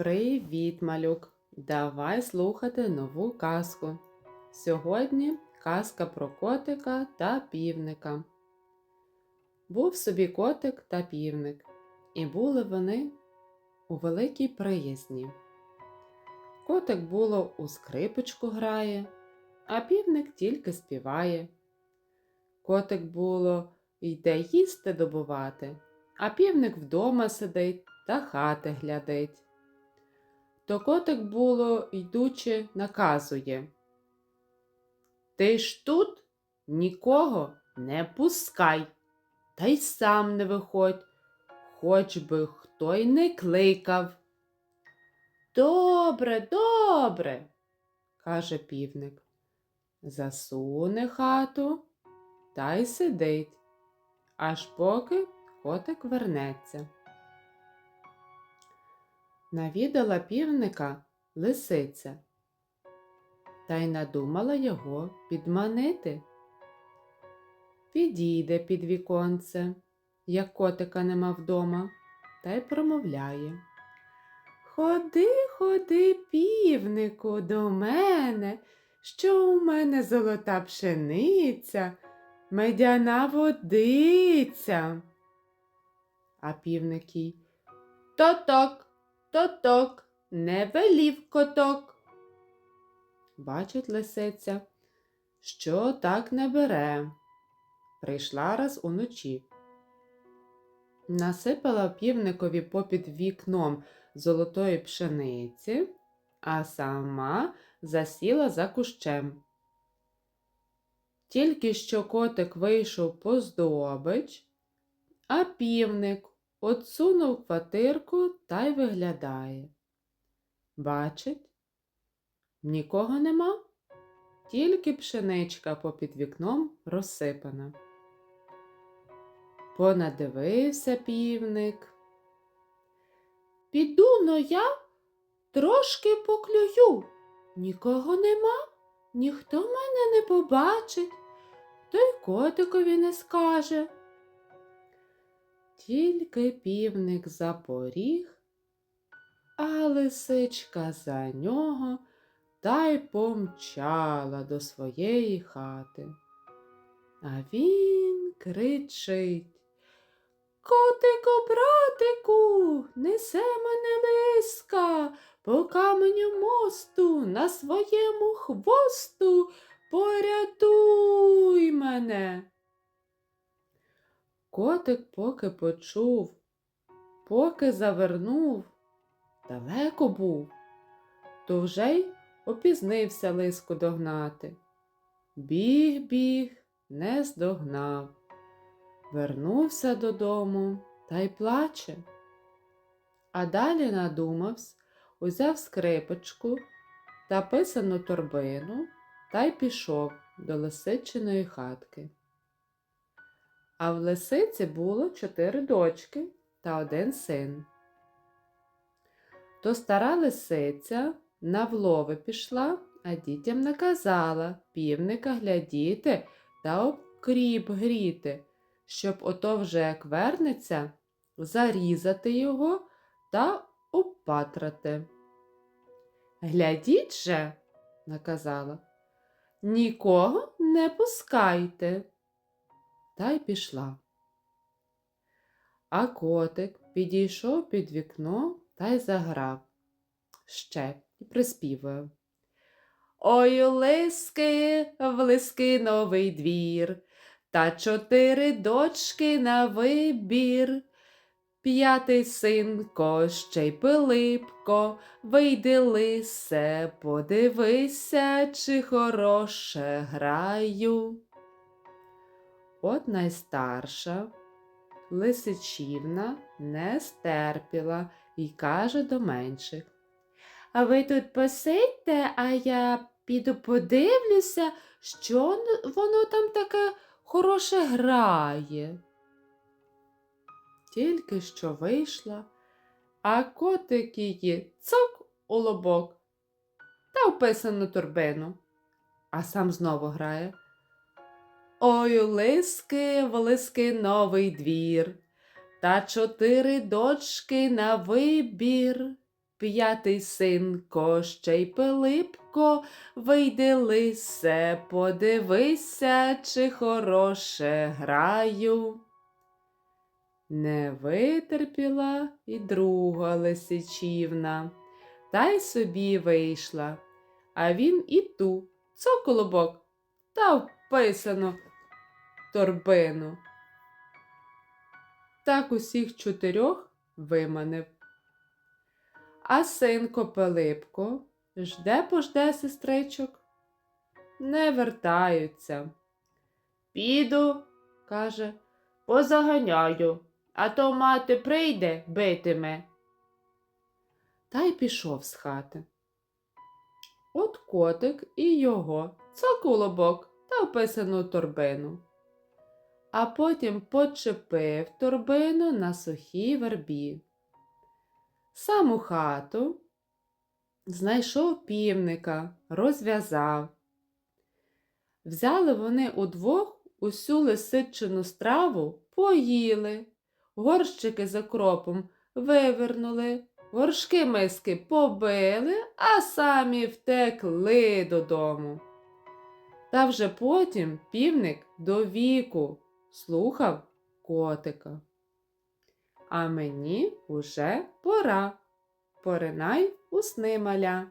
Привіт, малюк! Давай слухати нову казку. Сьогодні казка про котика та півника. Був собі котик та півник, і були вони у великій приязні. Котик було у скрипочку грає, а півник тільки співає. Котик було йде їсти добувати, а півник вдома сидить та хати глядить. То котик було, йдучи, наказує. Ти ж тут нікого не пускай, та й сам не виходь, хоч би хто й не кликав. Добре, добре, каже півник. Засуне хату та й сидить, аж поки котик вернеться. Навідала півника лисиця та й надумала його підманити. Підійде під віконце, як котика нема вдома, та й промовляє. Ходи, ходи, півнику, до мене, що у мене золота пшениця, медяна водиця. А півник їй то-ток, то-ток, не велів коток. Бачить лисиця, що так не бере. Прийшла раз уночі. Насипала півникові попід вікном золотої пшениці, а сама засіла за кущем. Тільки що котик вийшов по здобич, а півник Отсунув квартирку та й виглядає. Бачить, нікого нема, тільки пшеничка попід вікном розсипана. Понадивився півник. Піду но я трошки поклюю. Нікого нема, ніхто мене не побачить, то й котикові не скаже. Тільки півник запоріг, а лисичка за нього та й помчала до своєї хати. А він кричить Котику, братику, несе мене лиска по каменю мосту на своєму хвосту порятуй мене. Котик поки почув, поки завернув, далеко був, то вже й опізнився лиску догнати. Біг, біг, не здогнав. Вернувся додому та й плаче. А далі надумавсь, узяв скрипочку та писану торбину та й пішов до лисичиної хатки. А в лисиці було чотири дочки та один син. То стара лисиця на влови пішла, а дітям наказала півника глядіти та окріп гріти, щоб ото вже як вернеться, зарізати його та опатрати. Глядіть же, наказала, нікого не пускайте та й пішла. А котик підійшов під вікно та й заграв ще і приспівує. Ой, лиски, в лиски новий двір, та чотири дочки на вибір. П'ятий синко, ще й Пилипко, вийди лисе, подивися, чи хороше граю. От найстарша лисичівна не стерпіла і каже до менших. А ви тут посидьте, а я піду подивлюся, що воно там таке хороше грає. Тільки що вийшла, а котик її цок у лобок та вписану торбину, а сам знову грає. Ой, лиски, в лиски новий двір, та чотири дочки на вибір. П'ятий синко, ще й Пилипко, вийди лисе, подивися, чи хороше граю. Не витерпіла і друга лисичівна, та й собі вийшла, а він і ту цоколобок та вписану торбину. Так усіх чотирьох виманив. А синко Пилипко жде пожде сестричок. Не вертаються. Піду, каже, позаганяю, а то мати прийде битиме. Та й пішов з хати. От котик і його цоколобок та вписану торбину. А потім почепив торбину на сухій вербі. Сам у хату знайшов півника, розв'язав. Взяли вони удвох усю лисичину страву, поїли, горщики за кропом вивернули, горшки миски побили, а самі втекли додому. Та вже потім півник до віку слухав котика. А мені уже пора. Поринай у сни маля.